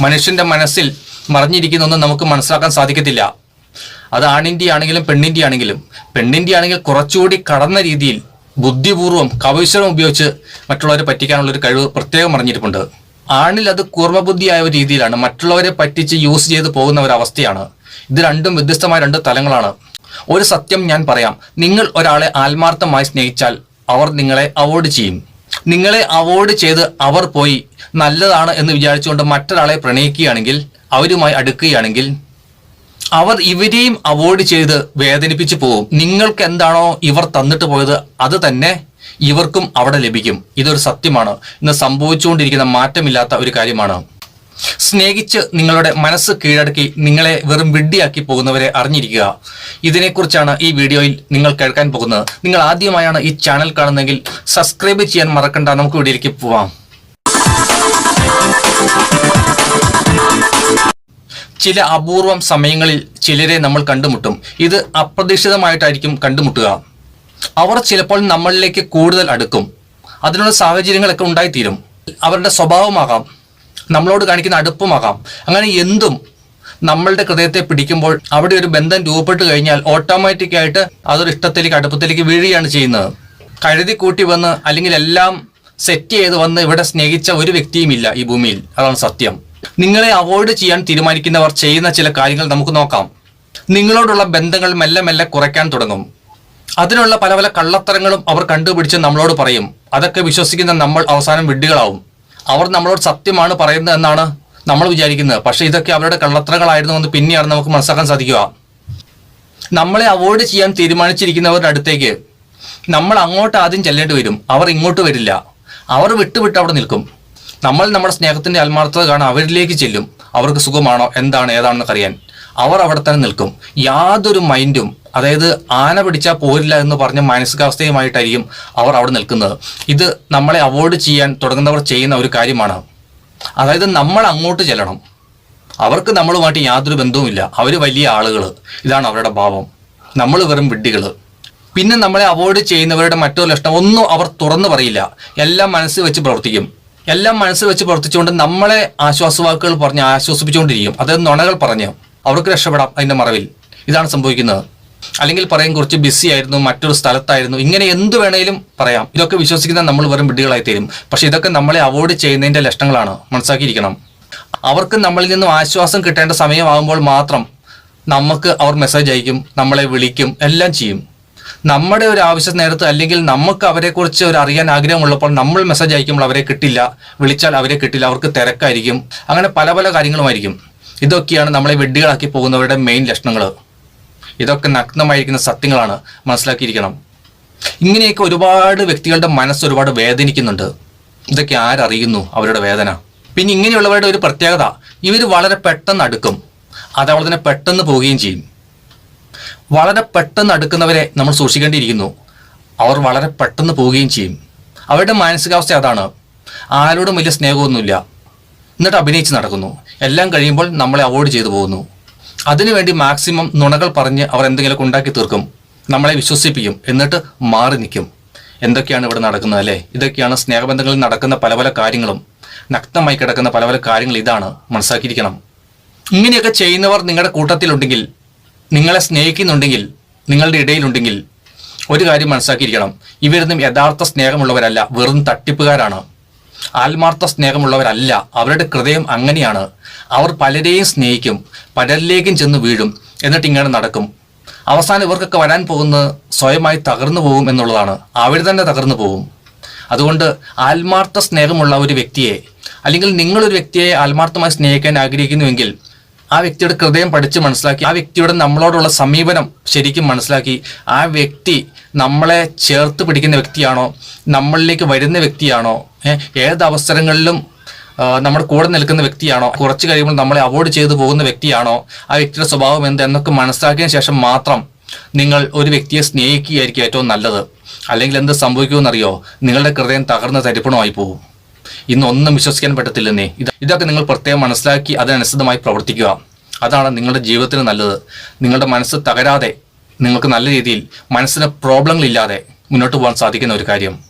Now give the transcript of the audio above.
മനുഷ്യന്റെ മനസ്സിൽ മറിഞ്ഞിരിക്കുന്നൊന്നും നമുക്ക് മനസ്സിലാക്കാൻ സാധിക്കത്തില്ല. അത് ആണിന്റെ ആണെങ്കിലും പെണ്ണിന്റെ ആണെങ്കിലും പെണ്ണിന്റെ ആണെങ്കിൽ കുറച്ചുകൂടി കടന്ന രീതിയിൽ ബുദ്ധിപൂർവം കവശരം ഉപയോഗിച്ച് മറ്റുള്ളവരെ പറ്റിക്കാനുള്ള ഒരു കഴിവ് പ്രത്യേകം അറിഞ്ഞിട്ടുണ്ട് ആണിൽ അത് കൂർമ്മബുദ്ധിയായ ഒരു രീതിയിലാണ്. മറ്റുള്ളവരെ പറ്റിച്ച് യൂസ് ചെയ്ത് പോകുന്ന ഒരു അവസ്ഥയാണ്. ഇത് രണ്ടും വ്യത്യസ്തമായ രണ്ട് തലങ്ങളാണ്. ഒരു സത്യം ഞാൻ പറയാം. നിങ്ങൾ ഒരാളെ ആത്മാർത്ഥമായി സ്നേഹിച്ചാൽ അവർ നിങ്ങളെ അവോയ്ഡ് ചെയ്യും. നിങ്ങളെ അവോയ്ഡ് ചെയ്ത് അവർ പോയി നല്ലതാണ് എന്ന് വിചാരിച്ചുകൊണ്ട് മറ്റൊരാളെ പ്രണയിക്കുകയാണെങ്കിൽ അവരുമായി അടുക്കുകയാണെങ്കിൽ അവർ ഇവരെയും അവോയ്ഡ് ചെയ്ത് വേദനിപ്പിച്ചു പോകും നിങ്ങൾക്ക് എന്താണോ ഇവർ തന്നിട്ട് പോയത് അത് തന്നെ ഇവർക്കും അവിടെ ലഭിക്കും. ഇതൊരു സത്യമാണ്. ഇന്ന് സംഭവിച്ചുകൊണ്ടിരിക്കുന്ന മാറ്റമില്ലാത്ത ഒരു കാര്യമാണ്. സ്നേഹിച്ച് നിങ്ങളുടെ മനസ്സ് കീഴടക്കി നിങ്ങളെ വെറും വിഡ്ഢിയാക്കി പോകുന്നവരെ അറിഞ്ഞിരിക്കുക. ഇതിനെക്കുറിച്ചാണ് ഈ വീഡിയോയിൽ നിങ്ങൾ കേൾക്കാൻ പോകുന്നത്. നിങ്ങൾ ആദ്യമായാണ് ഈ ചാനൽ കാണുന്നതെങ്കിൽ സബ്സ്ക്രൈബ് ചെയ്യാൻ മറക്കണ്ട. നമുക്ക് വീഡിയോയിലേക്ക് പോവാം. ചില അപൂർവം സമയങ്ങളിൽ ചിലരെ നമ്മൾ കണ്ടുമുട്ടും. ഇത് അപ്രതീക്ഷിതമായിട്ടായിരിക്കും കണ്ടുമുട്ടുക. അവർ ചിലപ്പോൾ നമ്മളിലേക്ക് കൂടുതൽ അടുക്കും. അതിനുള്ള സാഹചര്യങ്ങളൊക്കെ ഉണ്ടായിത്തീരും. അവരുടെ സ്വഭാവമാകാം. നമ്മളോട് കാണിക്കുന്ന അടുപ്പമാകാം. അങ്ങനെ എന്തും നമ്മളുടെ ഹൃദയത്തെ പിടിക്കുമ്പോൾ അവിടെ ഒരു ബന്ധം രൂപപ്പെട്ട് കഴിഞ്ഞാൽ ഓട്ടോമാറ്റിക്കായിട്ട് അതൊരു ഇഷ്ടത്തിലേക്ക് അടുപ്പത്തിലേക്ക് വീഴുകയാണ് ചെയ്യുന്നത്. കഴുതി കൂട്ടി വന്ന് അല്ലെങ്കിൽ എല്ലാം സെറ്റ് ചെയ്ത് വന്ന് ഇവിടെ സ്നേഹിച്ച ഒരു വ്യക്തിയും ഇല്ല ഈ ഭൂമിയിൽ. അതാണ് സത്യം. നിങ്ങളെ അവോയ്ഡ് ചെയ്യാൻ തീരുമാനിക്കുന്നവർ ചെയ്യുന്ന ചില കാര്യങ്ങൾ നമുക്ക് നോക്കാം. നിങ്ങളോടുള്ള ബന്ധങ്ങൾ മെല്ലെ മെല്ലെ കുറയ്ക്കാൻ തുടങ്ങും. അതിനുള്ള പല പല കള്ളത്തരങ്ങളും അവർ കണ്ടുപിടിച്ച് നമ്മളോട് പറയും. അതൊക്കെ വിശ്വസിക്കുന്ന നമ്മൾ അവസാനം വിഡ്ഢികളാവും. അവർ നമ്മളോട് സത്യമാണ് പറയുന്നത് എന്നാണ് നമ്മൾ വിചാരിക്കുന്നത്. പക്ഷേ ഇതൊക്കെ അവരുടെ കള്ളത്രകളായിരുന്നു എന്ന് പിന്നെയാണ് നമുക്ക് മനസ്സിലാക്കാൻ സാധിക്കുക. നമ്മളെ അവോയ്ഡ് ചെയ്യാൻ തീരുമാനിച്ചിരിക്കുന്നവരുടെ അടുത്തേക്ക് നമ്മൾ അങ്ങോട്ട് ആദ്യം ചെല്ലേണ്ടി വരും. അവർ ഇങ്ങോട്ട് വരില്ല. അവർ വിട്ടുവിട്ട് അവിടെ നിൽക്കും. നമ്മൾ നമ്മുടെ സ്നേഹത്തിന്റെ ആത്മാർത്ഥത കാണാൻ അവരിലേക്ക് ചെല്ലും. അവർക്ക് സുഖമാണോ? എന്താണ്? ഏതാണെന്നൊക്കെ അറിയാൻ. അവർ അവിടെ തന്നെ നിൽക്കും. യാതൊരു മൈൻഡും അതായത് ആന പിടിച്ചാൽ പോരില്ല എന്ന് പറഞ്ഞ മാനസികാവസ്ഥയുമായിട്ടായിരിക്കും അവർ അവിടെ നിൽക്കുന്നത്. ഇത് നമ്മളെ അവോയ്ഡ് ചെയ്യാൻ തുടങ്ങുന്നവർ ചെയ്യുന്ന ഒരു കാര്യമാണ്. അതായത് നമ്മൾ അങ്ങോട്ട് ചെല്ലണം. അവർക്ക് നമ്മളുമായിട്ട് യാതൊരു ബന്ധവുമില്ല അവർ വലിയ ആളുകൾ ഇതാണ് അവരുടെ ഭാവം. നമ്മൾ വെറും വിഡ്ഢികൾ പിന്നെ നമ്മളെ അവോയ്ഡ് ചെയ്യുന്നവരുടെ മറ്റൊരു ലക്ഷണം ഒന്നും അവർ തുറന്നു പറയില്ല. എല്ലാം മനസ്സിൽ വെച്ച് പ്രവർത്തിക്കും. എല്ലാം മനസ്സിൽ വെച്ച് പ്രവർത്തിച്ചുകൊണ്ട് നമ്മളെ ആശ്വാസവാക്കുകൾ പറഞ്ഞ് ആശ്വസിപ്പിച്ചുകൊണ്ടിരിക്കും. അതായത് നുണകൾ പറഞ്ഞ് അവർക്ക് രക്ഷപ്പെടാം അതിന്റെ മറവിൽ. ഇതാണ് സംഭവിക്കുന്നത്. അല്ലെങ്കിൽ പറയും കുറച്ച് ബിസി ആയിരുന്നു മറ്റൊരു സ്ഥലത്തായിരുന്നു. ഇങ്ങനെ എന്ത് വേണേലും പറയാം. ഇതൊക്കെ വിശ്വസിക്കുന്ന നമ്മൾ വെറും വിഡ്ഢികളായി തീരും. പക്ഷെ ഇതൊക്കെ നമ്മളെ അവോയ്ഡ് ചെയ്യുന്നതിന്റെ ലക്ഷണങ്ങളാണ്. മനസ്സിലാക്കിയിരിക്കണം. അവർക്ക് നമ്മളിൽ നിന്നും ആശ്വാസം കിട്ടേണ്ട സമയമാകുമ്പോൾ മാത്രം നമുക്ക് അവർ മെസ്സേജ് അയക്കും നമ്മളെ വിളിക്കും എല്ലാം ചെയ്യും. നമ്മുടെ ഒരു ആവശ്യം നേരത്ത് അല്ലെങ്കിൽ നമുക്ക് അവരെക്കുറിച്ച് ഒരു അറിയാൻ ആഗ്രഹമുള്ളപ്പോൾ നമ്മൾ മെസ്സേജ് അയക്കുമ്പോൾ അവരെ കിട്ടില്ല. വിളിച്ചാൽ അവരെ കിട്ടില്ല. അവർക്ക് തിരക്കായിരിക്കും. അങ്ങനെ പല പല കാര്യങ്ങളുമായിരിക്കും. ഇതൊക്കെയാണ് നമ്മളെ വെഡ്ഡികളാക്കി പോകുന്നവരുടെ മെയിൻ ലക്ഷണങ്ങൾ ഇതൊക്കെ നഗ്നമായിരിക്കുന്ന സത്യങ്ങളാണ് മനസ്സിലാക്കിയിരിക്കണം. ഇങ്ങനെയൊക്കെ ഒരുപാട് വ്യക്തികളുടെ മനസ്സ് ഒരുപാട് വേദനിക്കുന്നുണ്ട്. ഇതൊക്കെ ആരറിയുന്നു അവരുടെ വേദന? പിന്നെ ഇങ്ങനെയുള്ളവരുടെ ഒരു പ്രത്യേകത ഇവർ വളരെ പെട്ടെന്ന് അടുക്കും. അതവിടെ തന്നെ പെട്ടെന്ന് പോവുകയും ചെയ്യും. വളരെ പെട്ടെന്ന് അടുക്കുന്നവരെ നമ്മൾ സൂക്ഷിക്കേണ്ടിയിരിക്കുന്നു. അവർ വളരെ പെട്ടെന്ന് പോവുകയും ചെയ്യും. അവരുടെ മാനസികാവസ്ഥ അതാണ്. ആരോടും വലിയ സ്നേഹമൊന്നുമില്ല. എന്നിട്ട് അഭിനയിച്ച് നടക്കുന്നു. എല്ലാം കഴിയുമ്പോൾ നമ്മളെ അവോയ്ഡ് ചെയ്തു പോകുന്നു. അതിനുവേണ്ടി മാക്സിമം നുണകൾ പറഞ്ഞ് അവർ എന്തെങ്കിലും ഉണ്ടാക്കി തീർക്കും. നമ്മളെ വിശ്വസിപ്പിക്കും. എന്നിട്ട് മാറി നിൽക്കും. എന്തൊക്കെയാണ് ഇവിടെ നടക്കുന്നത് അല്ലേ? ഇതൊക്കെയാണ് സ്നേഹബന്ധങ്ങളിൽ നടക്കുന്ന പല പല കാര്യങ്ങളും. നഗ്നമായി കിടക്കുന്ന പല പല കാര്യങ്ങൾ ഇതാണ്. മനസ്സിലാക്കിയിരിക്കണം. ഇങ്ങനെയൊക്കെ ചെയ്യുന്നവർ നിങ്ങളുടെ കൂട്ടത്തിലുണ്ടെങ്കിൽ നിങ്ങളെ സ്നേഹിക്കുന്നുണ്ടെങ്കിൽ നിങ്ങളുടെ ഇടയിലുണ്ടെങ്കിൽ ഒരു കാര്യം മനസ്സിലാക്കിയിരിക്കണം. ഇവരൊന്നും യഥാർത്ഥ സ്നേഹമുള്ളവരല്ല. വെറും തട്ടിപ്പുകാരാണ്. ആത്മാർത്ഥ സ്നേഹമുള്ളവരല്ല. അവരുടെ ഹൃദയം അങ്ങനെയാണ്. അവർ പലരെയും സ്നേഹിക്കും പലരിലേക്കും ചെന്ന് വീഴും എന്നിട്ട് ഇങ്ങനെ നടക്കും. അവസാനം ഇവർക്കൊക്കെ വരാൻ പോകുന്നത് സ്വയമായി തകർന്നു പോകും എന്നുള്ളതാണ്. അവർ തന്നെ തകർന്നു പോകും. അതുകൊണ്ട് ആത്മാർത്ഥ സ്നേഹമുള്ള ഒരു വ്യക്തിയെ അല്ലെങ്കിൽ നിങ്ങളൊരു വ്യക്തിയെ ആത്മാർത്ഥമായി സ്നേഹിക്കാൻ ആഗ്രഹിക്കുന്നുവെങ്കിൽ ആ വ്യക്തിയുടെ ഹൃദയം പഠിച്ച് മനസ്സിലാക്കി ആ വ്യക്തിയുടെ നമ്മളോടുള്ള സമീപനം ശരിക്കും മനസ്സിലാക്കി ആ വ്യക്തി നമ്മളെ ചേർത്ത് പിടിക്കുന്ന വ്യക്തിയാണോ നമ്മളിലേക്ക് വരുന്ന വ്യക്തിയാണോ ഏത് അവസരങ്ങളിലും നമ്മുടെ കൂടെ നിൽക്കുന്ന വ്യക്തിയാണോ കുറച്ച് കഴിയുമ്പോൾ നമ്മളെ അവോയ്ഡ് ചെയ്തു പോകുന്ന വ്യക്തിയാണോ ആ വ്യക്തിയുടെ സ്വഭാവം എന്ത് എന്നൊക്കെ മനസ്സിലാക്കിയ ശേഷം മാത്രം നിങ്ങൾ ഒരു വ്യക്തിയെ സ്നേഹിക്കുകയായിരിക്കും ഏറ്റവും നല്ലത്. അല്ലെങ്കിൽ എന്ത് സംഭവിക്കുമെന്നറിയോ? നിങ്ങളുടെ ഹൃദയം തകർന്ന് തരിപ്പണമായി പോകും. ഇന്ന് ഒന്നും വിശ്വസിക്കാൻ പറ്റത്തില്ലെന്നേ. ഇത് ഇതൊക്കെ നിങ്ങൾ പ്രത്യേകം മനസ്സിലാക്കി അതിനനുസൃതമായി പ്രവർത്തിക്കുക. അതാണ് നിങ്ങളുടെ ജീവിതത്തിന് നല്ലത്. നിങ്ങളുടെ മനസ്സ് തകരാതെ നിങ്ങൾക്ക് നല്ല രീതിയിൽ മനസ്സിന് പ്രോബ്ലങ്ങളില്ലാതെ മുന്നോട്ട് പോകാൻ സാധിക്കുന്ന ഒരു കാര്യം.